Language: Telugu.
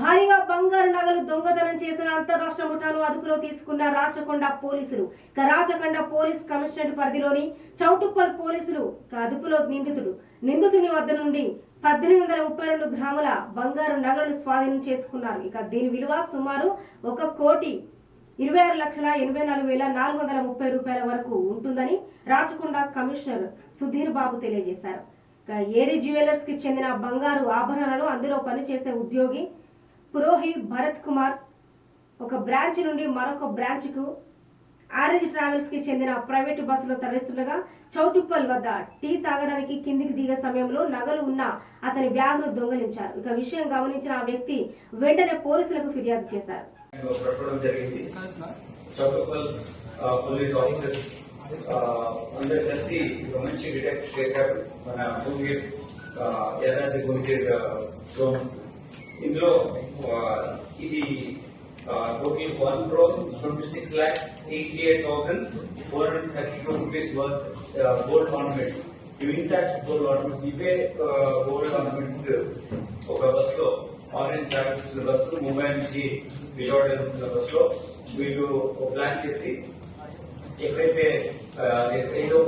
భారీగా బంగారు నగలు దొంగతనం చేసిన అంతరాష్ట్ర ముఠాను అదుపులో తీసుకున్న రాచకొండ పోలీసులు. రాచకొండ పోలీస్ కమిషనరేట్ పరిధిలోని చౌటుప్పల్ పోలీసులు అదుపులో నిందితుడు. నిందితుని వద్ద నుండి పద్దెనిమిది వందల ముప్పై రెండు గ్రాముల బంగారు నగలను స్వాధీనం చేసుకున్నారు. ఇక దీని విలువ సుమారు ఒక కోటి ఇరవై ఆరు లక్షల ఎనభై నాలుగు వేల నాలుగు వందల ముప్పై రూపాయల వరకు ఉంటుందని రాచకొండ కమిషనర్ సుధీర్ బాబు తెలియజేశారు. ఇక ఏడి జ్యువెలర్స్కి చెందిన బంగారు ఆభరణాలు అందులో పనిచేసే ఉద్యోగి పురోహి భరత్ కుమార్ ఒక బ్రాంచ్ నుండి మరొక బ్రాంచ్కు ఆరెంజ్ ట్రావెల్స్కి చెందిన ప్రైవేటు బస్సులో తరలిస్తుండగా చౌటుప్పల్ వద్ద టీ తాగడానికి కిందికి దిగే సమయంలో నగలు ఉన్న అతని బ్యాగును దొంగలించారు. ఇక విషయం గమనించిన ఆ వ్యక్తి వెంటనే పోలీసులకు ఫిర్యాదు చేశారు. పోలీస్ ఆఫీసర్ కలిసి మంచి డిటెక్ట్ చేశారు. మన ఇందులో ఆ, ఇది total one crore twenty six lakh eighty eight thousand four hundred thirty two rupees worth gold ornament intact gold ornaments ఇవే గోల్డ్ ఆర్నమెంట్స్ ఒక బస్ లో ఆరెంజ్ ట్రావెల్స్ బస్ లో ముంబై నుంచి విజయవాడ వెళ్తున్న బస్ లో వీళ్ళు ప్లాన్ చేసి ఎక్కడైతే ఆ, ఏదో